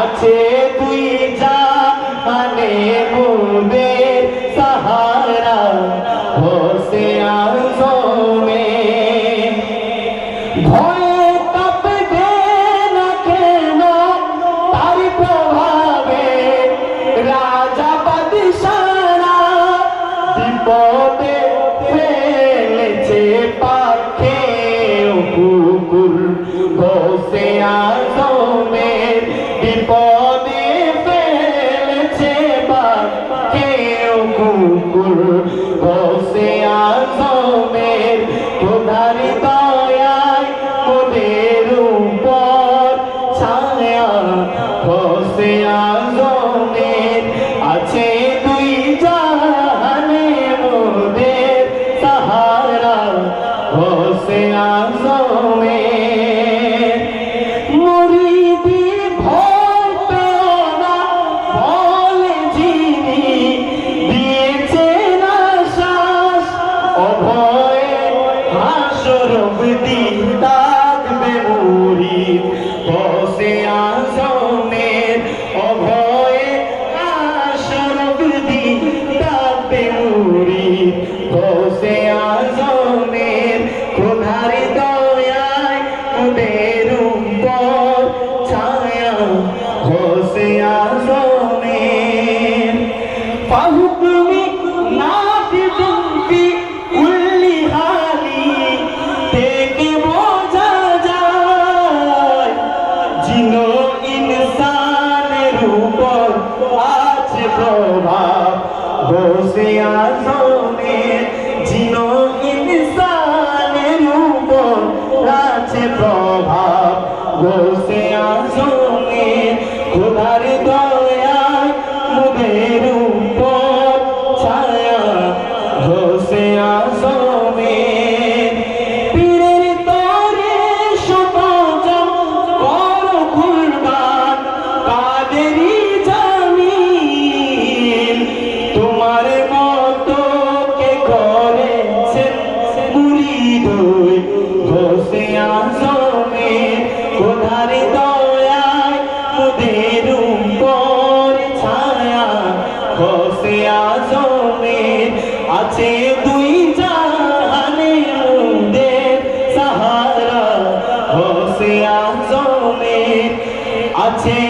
আছে তুই যা মানে বুবে সাহারা। হোসে আজমে ভয়ে কাঁপবে না কেন? তার প্রভাবে রাজা বাদিশারা বিপদে ফেলেছে পাখে কুকুর। হোসে আ হয় হাসর অবধি থাকবে মুড়ি বসে আসনের অভয়ে হাসর অবধি থাকবে মুড়ি বসে আসনের কোধারি দয়ায় ওদের উপর ছায়া। বসে আসনের পাহুক Yeah. আজমে আছে দুই জাহানে মুদের সাহারা হোসে আজমে আছে